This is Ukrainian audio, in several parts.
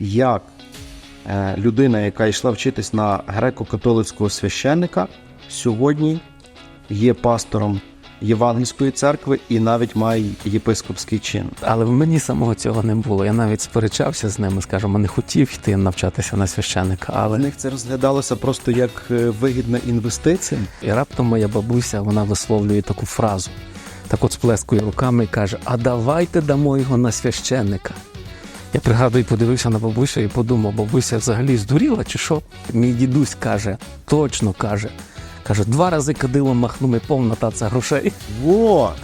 як е, людина, яка йшла вчитись на греко-католицького священника, сьогодні є пастором Євангельської церкви і навіть має єпископський чин. Але в мені самого цього не було. Я навіть сперечався з ними, скажімо, не хотів йти навчатися на священника, В них це розглядалося просто як е, вигідна інвестиція. і раптом моя бабуся вона висловлює таку фразу. Так от сплескує руками і каже: А давайте дамо його на священника. Я пригадую, подивився на бабусю і подумав, бабуся взагалі здуріла чи що? Мій дідусь каже, точно каже. Каже, два рази кадилом махнув і повна таця грошей. Вот.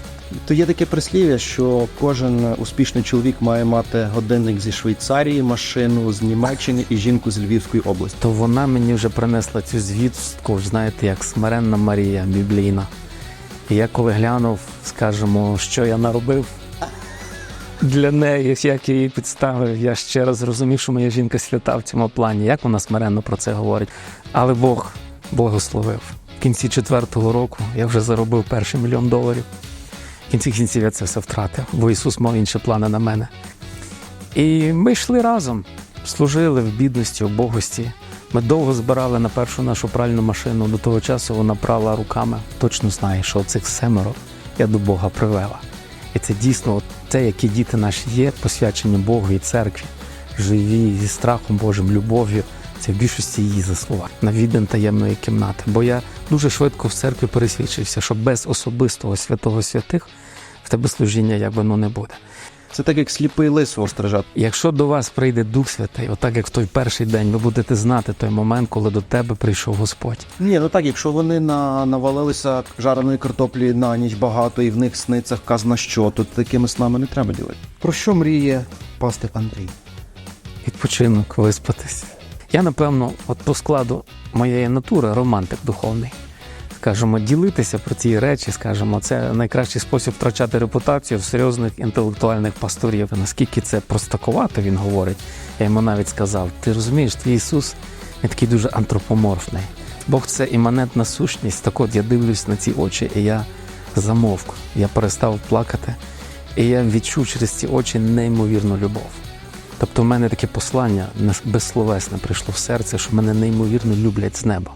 То є таке прислів'я, що кожен успішний чоловік має мати годинник зі Швейцарії, машину з Німеччини і жінку з Львівської області. То вона мені вже принесла цю звістку, знаєте, як смиренна Марія біблійна. І я коли глянув, скажімо, що я наробив для неї, як її підставив, я ще раз зрозумів, що моя жінка свята в цьому плані, як вона смиренно про це говорить. Але Бог благословив. В кінці четвертого року я вже заробив перший мільйон доларів. В кінці кінців я це все втратив, бо Ісус мав інші плани на мене. І ми йшли разом, служили в бідності, убогості. Ми довго збирали на першу нашу пральну машину. До того часу вона прала руками. Точно знає, що цих семеро я до Бога привела. І це дійсно те, які діти наші є, посвячені Богу і церкві, живі зі страхом Божим, любов'ю. Це в більшості її заслуга на відден таємної кімнати. Бо я дуже швидко в церкві пересвідчився, що без особистого святого святих в тебе служіння як воно не буде. Це так, як сліпий лис стражати. Якщо до вас прийде Дух Святий, отак як в той перший день, ви будете знати той момент, коли до тебе прийшов Господь. Ні, ну так, якщо вони на, навалилися жареної картоплі на ніч багато і в них сниться вказано що, то такими снами не треба ділити. Про що мріє пастир Андрій? Відпочинок, виспатись. Я, напевно, от по складу моєї натури романтик духовний. Скажімо, ділитися про ці речі, скажімо, це найкращий спосіб втрачати репутацію в серйозних інтелектуальних пасторів. Наскільки це простакувато, він говорить. Я йому навіть сказав: ти розумієш, твій Ісус він такий дуже антропоморфний. Бог це іманентна сущність. Так от я дивлюсь на ці очі, і я замовк. Я перестав плакати, і я відчув через ці очі неймовірну любов. Тобто в мене таке послання безсловесне прийшло в серце, що мене неймовірно люблять з неба.